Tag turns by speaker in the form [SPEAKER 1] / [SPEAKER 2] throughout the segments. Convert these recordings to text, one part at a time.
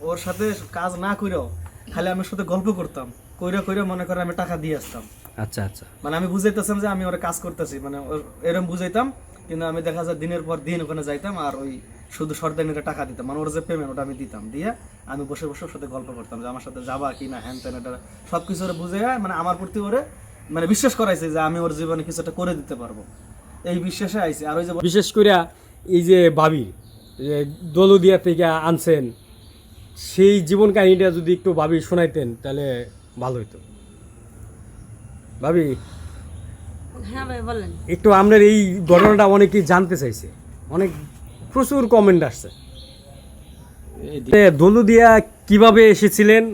[SPEAKER 1] ওর সাথে কাজ না করেও খালি আমি সাথে গল্প করতাম। কইরা কইরা মনে করে আমি টাকা দিয়ে আসতাম।
[SPEAKER 2] আচ্ছা আচ্ছা।
[SPEAKER 1] মানে আমি বুঝাইতেছিলাম যে আমি ওরা কাজ করতেছি মানে ওর- এরম বুঝাইতাম কিন্তু আমি দেখা যায় দিনের পর দিন ওখানে যাইতাম আর ওই শুধু সর্দানিটা টাকা দিতাম। মানে ওর যে পেমেন্ট ওটা আমি দিতাম। দিয়ে আমি বসে বসে ওর সাথে গল্প করতাম যে আমার সাথে যাবা কি না হ্যান ত্যান এটা সব কিছু ওরা বুঝে মানে আমার প্রতি ওরে মানে বিশ্বাস করাইছে যে আমি ওর জীবনে কিছু একটা করে দিতে পারব। এই বিশ্বাসে আইছে। আর ওই যে
[SPEAKER 2] বিশেষ করে এই যে বাবি যে দলুদিয়া থেকে আনছেন সেই জীবন কাহিনীটা যদি একটু ভাবি শোনাইতেন তাহলে ভালো হতো ভাবি?
[SPEAKER 3] হ্যাঁ ভাই বলেন।
[SPEAKER 2] একটু আপনার এই ঘটনাটা অনেকেই জানতে চাইছে। অনেক প্রচুর কমেন্ট আসছে। দলুদিয়া কীভাবে এসেছিলেন?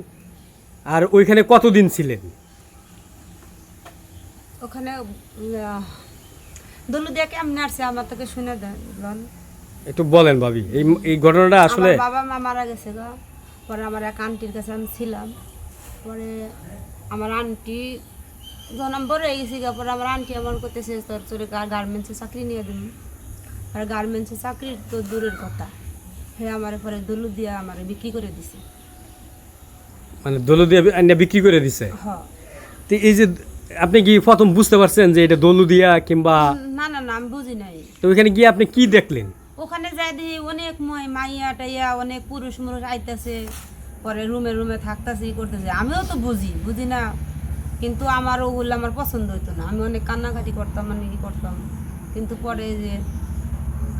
[SPEAKER 2] আর ওইখানে কতদিন ছিলেন?
[SPEAKER 3] ওখানে দলু দিয়ে কেমনে আমার তোকে শুনে দেন
[SPEAKER 2] একটু বলেন ভাবি এই এই ঘটনাটা আসলে
[SPEAKER 3] বাবা মা মারা গেছে গো। পরে আমার এক আন্টির কাছে আমি ছিলাম। পরে আমার আন্টি যখন আমি বড় হয়ে গেছি পরে আমার আন্টি আমার করতেছে তোর চোরে গার্মেন্টসে চাকরি নিয়ে দিন আর গার্মেন্টসে চাকরি তো দূরের কথা। হ্যাঁ আমার পরে দলু দিয়ে আমার বিক্রি করে দিছে।
[SPEAKER 2] মানে দলুদিয়া আইনা বিক্রি করে দিছে?
[SPEAKER 3] হ।
[SPEAKER 2] তো এই যে আপনি কি প্রথম বুঝতে পারছেন যে এটা দলুদিয়া কিংবা
[SPEAKER 3] না না না আমি বুঝি নাই।
[SPEAKER 2] তো ওইখানে গিয়ে আপনি কি দেখলেন?
[SPEAKER 3] ওখানে যাই দেখি অনেক মই- মাইয়া টাইয়া অনেক পুরুষ মুরুষ আইতাছে। পরে রুমে রুমে থাকতেছে ই করতেছে। আমিও তো বুঝি বুঝি না। কিন্তু আমার ওগুলো আমার পছন্দ হতো না। আমি অনেক কান্নাকাটি করতাম মানে কি করতাম। কিন্তু পরে যে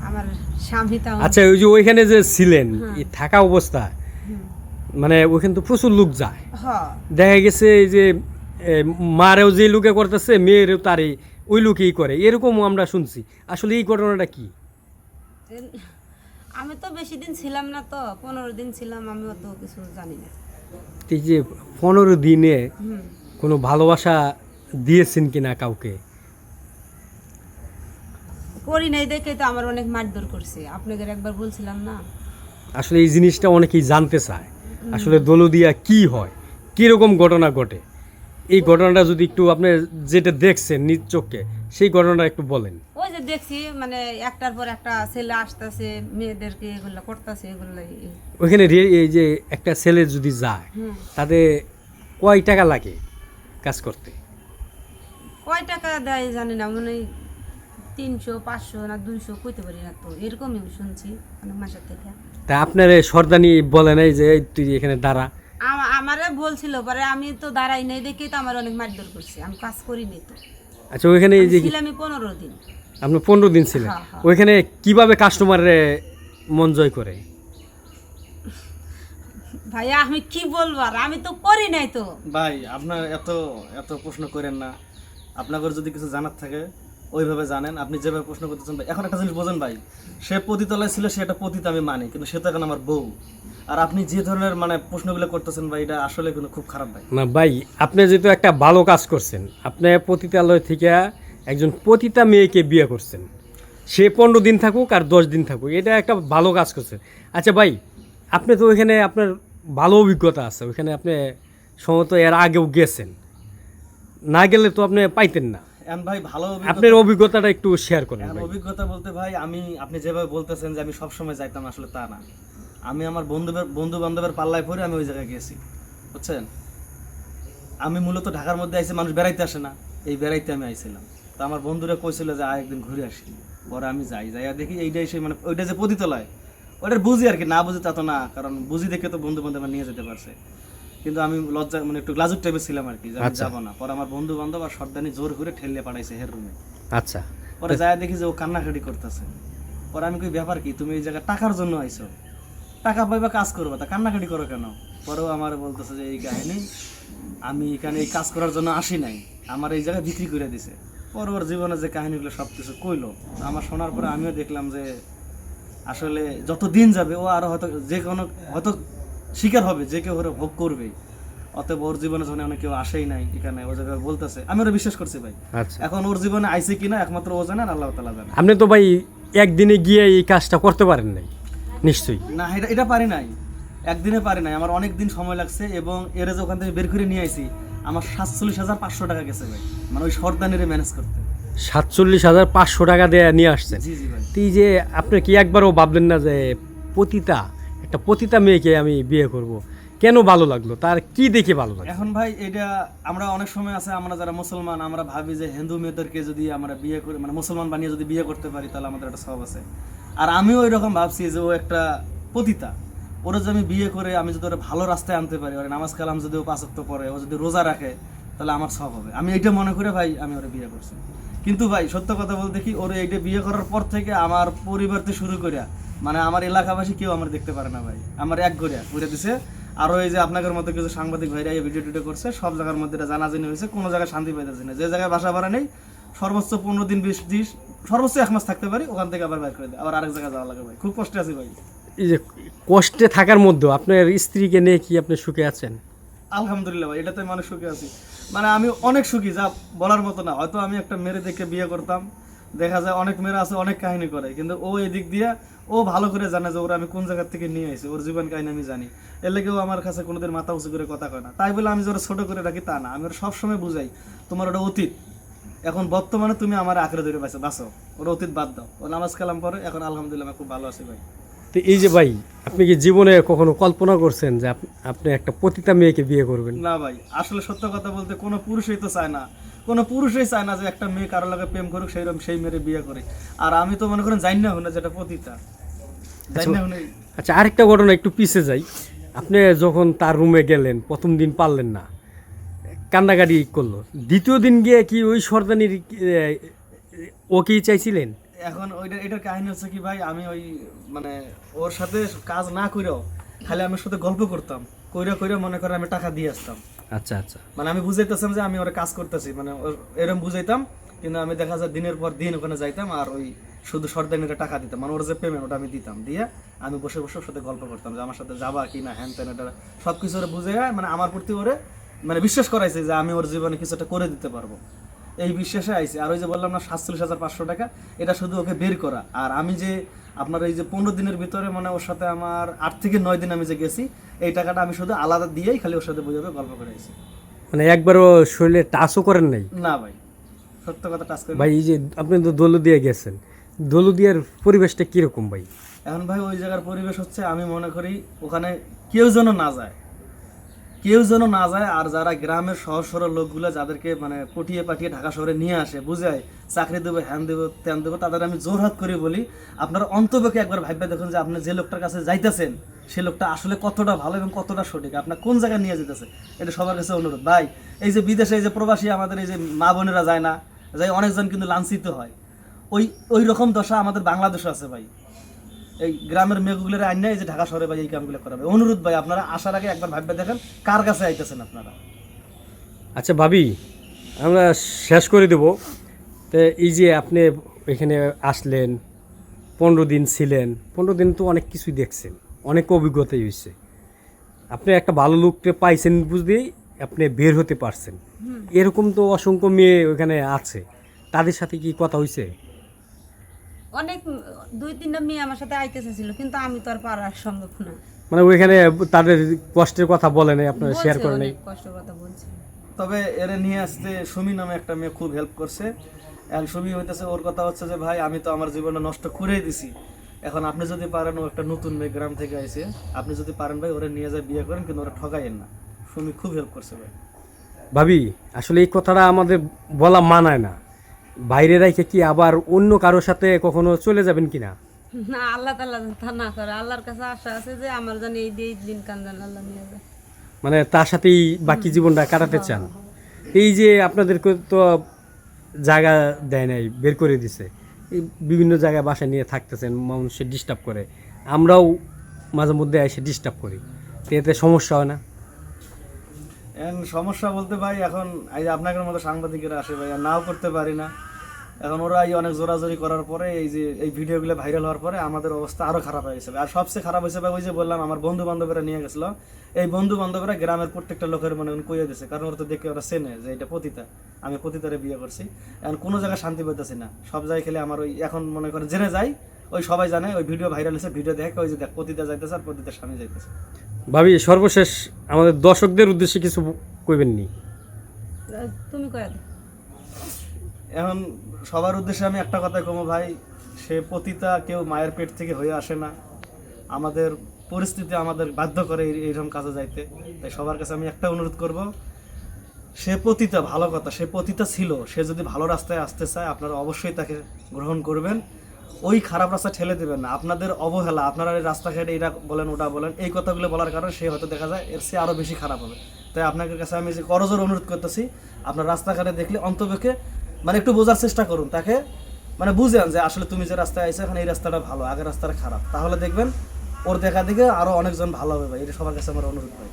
[SPEAKER 3] আমার স্বামী তাও
[SPEAKER 2] আচ্ছা ওই যে ওইখানে যে ছিলেন এই থাকা অবস্থা মানে ওইখানে তো প্রচুর লোক যায়। দেখা গেছে যে মারেও যে লোকে করতেছে মেয়েরও তারই ওই লোকেই করে। এরকমও আমরা শুনছি। আসলে এই ঘটনাটা কি?
[SPEAKER 3] আমি তো বেশি দিন ছিলাম না তো পনেরো দিন ছিলাম আমি অত কিছু জানি না।
[SPEAKER 2] এই যে পনেরো দিনে কোনো ভালোবাসা দিয়েছেন কিনা কাউকে?
[SPEAKER 3] করি নাই দেখে তো আমার অনেক মারধর করছে আপনাদের একবার বলছিলাম না।
[SPEAKER 2] আসলে এই জিনিসটা অনেকেই জানতে চায় আসলে দলুদিয়া কি হয় কীরকম ঘটনা ঘটে? এই ঘটনাটা যদি একটু আপনি যেটা দেখছেন নিজ চোখে সেই ঘটনাটা একটু বলেন।
[SPEAKER 3] দেখছি মানে একটার পর একটা ছেলে আসতেছে মেয়েদেরকে এগুলো করতেছে এগুলো
[SPEAKER 2] ওইখানে এই যে একটা ছেলে যদি যায় তাতে কয় টাকা লাগে কাজ করতে?
[SPEAKER 3] কয় টাকা দেয় জানি না মানে তিনশো পাঁচশো না দুইশো কইতে পারি না তো এরকমই শুনছি অনেক মাসের থেকে।
[SPEAKER 2] তা আপনার সর্দানি বলে নাই যে তুই এখানে দাঁড়া।
[SPEAKER 3] আমারে বলছিল পরে আমি তো দাঁড়াই নাই দেখেই তো আমার অনেক মারধর করছে আমি কাজ করিনি তো।
[SPEAKER 2] আচ্ছা ওইখানে এই যে
[SPEAKER 3] ছিলাম আমি পনেরো দিন।
[SPEAKER 2] আপনি পনেরো দিন ছিলেন
[SPEAKER 3] হ্যাঁ, হ্যাঁ।
[SPEAKER 2] ওইখানে কীভাবে কাস্টমারে মন জয় করে?
[SPEAKER 3] ভাইয়া আমি কি বলব আর? আমি তো করি নাই তো।
[SPEAKER 1] ভাই আপনার এত এত প্রশ্ন করেন না। আপনাদের যদি কিছু জানার থাকে ওইভাবে জানেন। আপনি যেভাবে প্রশ্ন করতেছেন ভাই এখন একটা জিনিস বোঝেন ভাই সে পতিতলায় ছিল সে একটা পতিত আমি মানি কিন্তু সে তো এখন আমার বউ। আর আপনি যে ধরনের মানে প্রশ্নগুলো করতেছেন ভাই এটা আসলে কিন্তু খুব খারাপ ভাই।
[SPEAKER 2] না ভাই আপনি যেহেতু একটা ভালো কাজ করছেন আপনি পতিতালয় থেকে একজন পতিতা মেয়েকে বিয়ে করছেন। সে পনেরো দিন থাকুক আর দশ দিন থাকুক এটা একটা ভালো কাজ করছেন আচ্ছা ভাই আপনি তো ওইখানে আপনার ভালো অভিজ্ঞতা আছে ওইখানে আপনি সম্ভবত এর আগেও গেছেন। না গেলে তো আপনি পাইতেন না।
[SPEAKER 1] ভাই ভালো
[SPEAKER 2] আপনার অভিজ্ঞতাটা একটু শেয়ার করেন
[SPEAKER 1] অভিজ্ঞতা বলতে ভাই আমি আপনি যেভাবে বলতেছেন যে আমি সবসময় যাইতাম আসলে তা না। আমি আমার বন্ধুদের বন্ধু বান্ধবের পাল্লায় পরে আমি ওই জায়গায় গেছি। বুঝছেন? আমি মূলত ঢাকার মধ্যে আইসি মানুষ বেড়াইতে আসে না। এই বেড়াইতে আমি আইছিলাম। তো আমার বন্ধুরা কইছিল যে আয় একদিন ঘুরে আসি। পরে আমি যাই যাই দেখি এইটাই সেই মানে ওইটা যে পতিতলায় ওটার বুঝি আর কি না বুঝি তা তো না কারণ বুঝি দেখে তো বন্ধু বান্ধব নিয়ে যেতে পারছে। কিন্তু আমি লজ্জা মানে একটু গ্লাজুর টাইপের ছিলাম আর কি আমি
[SPEAKER 2] আচ্ছা।
[SPEAKER 1] যাব না। পরে আমার বন্ধু বান্ধব আর সর্দানি জোর করে ঠেলিয়ে পাঠাইছে হের রুমে
[SPEAKER 2] আচ্ছা।
[SPEAKER 1] পরে যায় দেখি যে ও কান্নাকাটি করতেছে। পরে আমি কই ব্যাপার কি? তুমি এই জায়গায় টাকার জন্য আইছো। টাকা পাইবা কাজ করবা তা কান্নাকাটি করো কেন? পরেও আমার বলতেছে যে এই কাহিনী আমি এখানে এই কাজ করার জন্য আসি নাই। আমার এই জায়গায় বিক্রি করে দিছে। পরে ওর জীবনে যে কাহিনীগুলো সব কিছু কইলো আমার শোনার পরে আমিও দেখলাম যে আসলে যত দিন যাবে ও আরও হয়তো যে কোনো হয়তো শিকার হবে যে কেউ ওরা ভোগ করবে অতএব ওর জীবনে যখন অনেক কেউ আসেই নাই এখানে ও যেভাবে বলতেছে আমি ওরা বিশ্বাস করছি ভাই।
[SPEAKER 2] আচ্ছা।
[SPEAKER 1] এখন ওর জীবনে আইছে কিনা একমাত্র ও জানে আর আল্লাহ তালা জানে।
[SPEAKER 2] আপনি তো ভাই একদিনে গিয়ে এই কাজটা করতে পারেন নাই নিশ্চয়ই।
[SPEAKER 1] না এটা এটা পারি নাই। একদিনে পারি নাই আমার অনেক দিন সময় লাগছে এবং এর যে ওখান থেকে বের করে নিয়ে আইছি আমার সাতচল্লিশ হাজার পাঁচশো টাকা গেছে ভাই। মানে ওই সর্দানিরে ম্যানেজ করতে।
[SPEAKER 2] সাতচল্লিশ হাজার পাঁচশো টাকা দিয়ে নিয়ে আসছেন?
[SPEAKER 1] জি জি ভাই।
[SPEAKER 2] এই যে আপনি কি একবারও ভাবলেন না যে পতিতা একটা পতিতা মেয়েকে আমি বিয়ে করব? কেন ভালো লাগল? তার কি দেখে ভালো লাগল?
[SPEAKER 1] এখন ভাই এটা আমরা অনেক সময় আছে আমরা যারা মুসলমান আমরা ভাবি যে হিন্দু মেয়েদেরকে যদি আমরা বিয়ে করি মানে মুসলমান বানিয়ে যদি বিয়ে করতে পারি তাহলে আমাদের একটা সব আছে। আর আমিও ওই রকম ভাবছি যে ও একটা পতিতা। ওরা যদি আমি বিয়ে করে আমি যদি ওরা ভালো রাস্তায় আনতে পারি, ওরা নামাজ কালাম যদি ও পাঁচক্ত পরে ও যদি রোজা রাখে, তাহলে আমার সব হবে। আমি এটা মনে করে ভাই আমি ওরা বিয়ে করছি। কিন্তু ভাই, সত্য কথা বলতে কি, ওরা এইটা বিয়ে করার পর থেকে আমার পরিবার থেকে শুরু করে মানে আমার এলাকাবাসী কেউ আমার দেখতে পারে না ভাই। আমার এক গড়িয়া ঘুরে দিছে। আরও এই যে আপনাদের মতো কিছু সাংবাদিক ভাইরা এই ভিডিও টিডিও করছে, সব জায়গার মধ্যে এটা জানাজানি হয়েছে, কোনো জায়গায় শান্তি পাইতেছে না। যে জায়গায় বাসা ভাড়া নেই, সর্বোচ্চ পনেরো দিন, বিশ দিন, সর্বোচ্চ এক মাস থাকতে পারি, ওখান থেকে আবার বাইর করে দেয়। আবার আরেক জায়গায় যাওয়া লাগে ভাই। খুব কষ্টে আছি ভাই।
[SPEAKER 2] যে কষ্টে থাকার মধ্যে আপনার স্ত্রীকে নিয়ে কি আপনি সুখে আছেন?
[SPEAKER 1] আলহামদুলিল্লাহ ভাই, এটাতে মানুষ সুখে আছি। মানে আমি অনেক সুখী, যা বলার মতো না। হয়তো আমি একটা মেরে দেখে বিয়ে করতাম, দেখা যায় অনেক মেয়েরা আছে, অনেক কাহিনী করে। কিন্তু ও এদিক দিয়ে, ও ভালো করে জানে যে ওরা আমি কোন জায়গার থেকে নিয়ে আসি ওর জীবন কাহিনী আমি জানি। এর লেগেও আমার কাছে কোনোদিন মাথা উঁচু করে কথা কয় না। তাই বলে আমি যে ওরা ছোট করে রাখি তা না। আমি ওরা সবসময় বুঝাই, তোমার ওটা অতীত। এখন বর্তমানে তুমি আমার আঁকড়ে ধরে বাঁচো বাঁচো ওর অতীত বাদ দাও। ও নামাজ কালাম পরে এখন আলহামদুলিল্লাহ আমি খুব ভালো আছি ভাই।
[SPEAKER 2] তো এই যে ভাই আপনি কি জীবনে কখনো কল্পনা করছেন যে আপ- আপনি একটা পতিতা মেয়েকে বিয়ে করবেন?
[SPEAKER 1] না ভাই আসলে সত্য কথা বলতে কোনো পুরুষই তো চায় না। কোনো পুরুষই চায় না যে একটা মেয়ে কারও লাগে প্রেম করুক সেই রকম সেই মেয়ের বিয়ে করে। আর আমি তো মনে করেন জানি না হলে যেটা পতিতা। জানি না। হলে
[SPEAKER 2] আচ্ছা আরেকটা ঘটনা একটু পিছে যাই। আপনি যখন তার রুমে গেলেন প্রথম দিন পারলেন না কান্নাকাটি করল। দ্বিতীয় দিন গিয়ে কি ওই সর্দানির ওকেই চাইছিলেন?
[SPEAKER 1] এখন ওইটা এটার কাহিনী হচ্ছে কি ভাই আমি ওই মানে ওর সাথে কাজ না করেও খালি আমি সাথে গল্প করতাম। কইরা কইরা মনে করে আমি টাকা দিয়ে আসতাম।
[SPEAKER 2] আচ্ছা আচ্ছা।
[SPEAKER 1] মানে আমি বুঝাইতেছিলাম যে আমি ওরা কাজ করতেছি মানে এরম বুঝাইতাম কিন্তু আমি দেখা যায় দিনের পর দিন ওখানে যাইতাম আর ওই শুধু সর্দানিরা টাকা দিতাম। মানে ওর যে পেমেন্ট ওটা আমি দিতাম। দিয়ে আমি বসে বসে ওর সাথে গল্প করতাম যে আমার সাথে যাবা কি না হ্যান ত্যান এটা। সব কিছু ওরা বুঝে মানে আমার প্রতি ওরে মানে বিশ্বাস করাইছে যে আমি ওর জীবনে কিছু একটা করে দিতে পারব। এই বিশ্বাসে আইছে। আর ওই যে বললাম না সাতচল্লিশ হাজার পাঁচশো টাকা এটা শুধু ওকে বের করা। আর আমি যে আপনার এই যে পনেরো দিনের ভিতরে মানে ওর সাথে আমার আট থেকে নয় দিন আমি যে গেছি এই টাকাটা আমি শুধু আলাদা দিয়েই খালি ওর সাথে বুঝাবে গল্প করে আইছি।
[SPEAKER 2] মানে একবারও শরীরে টাচও করেন নাই?
[SPEAKER 1] না ভাই সত্য কথা টাচ করি
[SPEAKER 2] ভাই এই যে আপনি তো দলু দিয়ে গেছেন দলু দিয়ার পরিবেশটা কীরকম ভাই?
[SPEAKER 1] এখন ভাই ওই জায়গার পরিবেশ হচ্ছে আমি মনে করি ওখানে কেউ যেন না যায়। কেউ যেন না যায়, আর যারা গ্রামের সহজ সরল লোকগুলো যাদেরকে মানে পটিয়ে পাঠিয়ে ঢাকা শহরে নিয়ে আসে, বুঝায়, চাকরি দেবো, হ্যান দেবো, ত্যান দেবো, তাদের আমি জোরহাত করে বলি, আপনারা অন্তপক্ষে একবার ভাববে দেখুন যে আপনি যে লোকটার কাছে যাইতেছেন, সে লোকটা আসলে কতটা ভালো এবং কতটা সঠিক। আপনার কোন জায়গায় নিয়ে যেতেছে? এটা সবার কাছে অনুরোধ। ভাই, এই যে বিদেশে এই যে প্রবাসী আমাদের এই যে মা বোনেরা যায় না যাই অনেকজন কিন্তু লাঞ্ছিত হয়। ওই ওই রকম দশা আমাদের বাংলাদেশে আছে ভাই। এই গ্রামের মেয়েগুলোর আইনে এই যে ঢাকা শহরে ভাই এই কামগুলো করাবে অনুরোধ ভাই আপনারা আসার আগে একবার ভাববে দেখেন কার কাছে আইতেছেন আপনারা?
[SPEAKER 2] আচ্ছা ভাবি আমরা শেষ করে দেব। তো এই যে আপনি এখানে আসলেন পনেরো দিন ছিলেন পনেরো দিন তো অনেক কিছুই দেখছেন অনেক অভিজ্ঞতাই হয়েছে। আপনি একটা ভালো লোককে পাইছেন বুঝতেই আপনি বের হতে পারছেন। এরকম তো অসংখ্য মেয়ে ওখানে আছে। তাদের সাথে কি কথা হয়েছে?
[SPEAKER 3] অনেক দুই তিনটা মেয়ে আমার সাথে আইতে চাইছিল কিন্তু আমি তো আর পারার সম্ভব না
[SPEAKER 2] মানে ওইখানে তাদের কষ্টের কথা বলে নাই আপনারা শেয়ার করে নাই?
[SPEAKER 3] অনেক কষ্ট কথা বলছে।
[SPEAKER 1] তবে এরা নিয়ে আসতে সুমি নামে একটা মেয়ে খুব হেল্প করছে। এখন সুমি হইতেছে ওর কথা হচ্ছে যে ভাই আমি তো আমার জীবনটা নষ্ট করেই দিছি। এখন আপনি যদি পারেন ও একটা নতুন মেয়ে গ্রাম থেকে আইছে। আপনি যদি পারেন ভাই ওরা নিয়ে যায় বিয়ে করেন কিন্তু ওরা ঠকাইয়েন না। সুমি খুব হেল্প করছে ভাই।
[SPEAKER 2] ভাবি আসলে এই কথাটা আমাদের বলা মানায় না। বাইরে রেখে কি আবার অন্য কারোর সাথে কখনো চলে যাবেন কিনা?
[SPEAKER 3] না আল্লাহ তাল্লাহ তা না করে। আল্লাহর কাছে আশা আছে যে আমার জানি এই দিয়ে দিন কান জান আল্লাহ নিয়ে যায়
[SPEAKER 2] মানে তার সাথেই বাকি জীবনটা কাটাতে চান। এই যে আপনাদেরকে তো জায়গা দেয় নাই বের করে দিছে। এই বিভিন্ন জায়গায় বাসা নিয়ে থাকতেছেন মানুষের ডিস্টার্ব করে। আমরাও মাঝে মধ্যে এসে ডিস্টার্ব করি। তো এতে সমস্যা হয় না?
[SPEAKER 1] এখন সমস্যা বলতে ভাই এখন এই যে আপনাদের মতো সাংবাদিকেরা আসে ভাই আর নাও করতে পারি না। এখন ওরা এই অনেক জোরাজোরি করার পরে এই যে এই ভিডিওগুলো ভাইরাল হওয়ার পরে আমাদের অবস্থা আরও খারাপ হয়ে গেছে। আর সবচেয়ে খারাপ হয়েছে ওই যে বললাম আমার বন্ধু বান্ধবরা নিয়ে গেছিল। এই বন্ধু বান্ধবরা গ্রামের প্রত্যেকটা লোকের মনে কইয়ে দিছে কারণ ওরা তো দেখে ওরা চেনে যে এটা পতিতা। আমি পতিতারে বিয়ে করছি। এখন কোনো জায়গায় শান্তি পাইতেছি না। সব জায়গায় খেলে আমার ওই এখন মনে করে জেনে যাই ওই সবাই জানে ওই ভিডিও ভাইরাল হয়েছে ভিডিও দেখে ওই যে দেখ পতিতা যাইতেছে আর পতিতার স্বামী যাইতেছে।
[SPEAKER 2] ভাবি সর্বশেষ আমাদের দর্শকদের উদ্দেশ্যে কিছু কইবেন নি
[SPEAKER 3] তুমি কয়ে
[SPEAKER 1] এখন সবার উদ্দেশ্যে আমি একটা কথা কমো ভাই, সে পতিতা কেউ মায়ের পেট থেকে হয়ে আসে না। আমাদের পরিস্থিতি আমাদের বাধ্য করে এই- এইরকম কাজে যাইতে। তাই সবার কাছে আমি একটা অনুরোধ করব, সে পতিতা ভালো কথা, সে পতিতা ছিল, সে যদি ভালো রাস্তায় আসতে চায়, আপনারা অবশ্যই তাকে গ্রহণ করবেন। ওই খারাপ রাস্তা ঠেলে দেবেন না। আপনাদের অবহেলা, আপনারা এই রাস্তাঘাটে এটা বলেন, ওটা বলেন, এই কথাগুলো বলার কারণে সে হয়তো দেখা যায় এর সে আরও বেশি খারাপ হবে। তাই আপনাদের কাছে আমি যে করজোর অনুরোধ করতেছি, আপনার রাস্তাঘাটে দেখলে অন্তপক্ষে মানে একটু বোঝার চেষ্টা করুন, তাকে মানে বুঝেন যে আসলে তুমি যে রাস্তায় আইছো এখন এই রাস্তাটা ভালো, আগের রাস্তাটা খারাপ। তাহলে দেখবেন ওর দেখা দেখে আরও অনেকজন ভালো হবে ভাই, এটা সবার কাছে আমার অনুরোধ ভাই।